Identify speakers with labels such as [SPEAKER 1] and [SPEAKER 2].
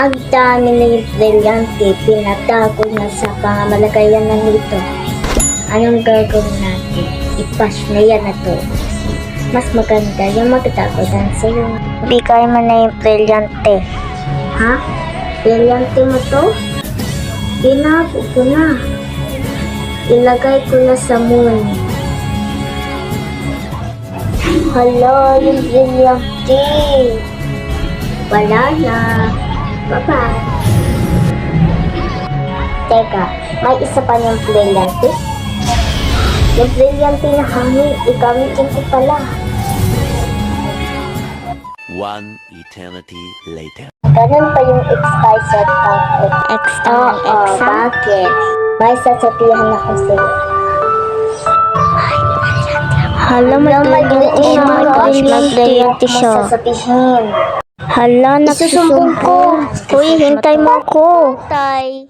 [SPEAKER 1] Ang dami yung brilyante, pinatago na sa pangamalagayan na nito. Anong gagawin natin? Ipash na yan na to. Mas maganda yung magtago dan sa'yo. Bigay mo na yung brilyante. Ha? Brilyante mo to? Inago ko na. Ilagay ko na sa moon. Hala, yung brilyante. Wala na. Bye-bye. Teka, may isa pa niyang brilyante? Yung brilyante na hangin, igamitin ko pala.
[SPEAKER 2] One eternity later.
[SPEAKER 1] Ganun pa yung expired packet. Extra Oo, extra? bakit? May sasabihan ako sa'yo.
[SPEAKER 3] Hala, may
[SPEAKER 1] Eh,
[SPEAKER 3] my gosh, mag-reality siya.
[SPEAKER 1] Sasabihin.
[SPEAKER 3] Hala, nagsusumbong ko. Uy, hintay mo ako.
[SPEAKER 1] Tay.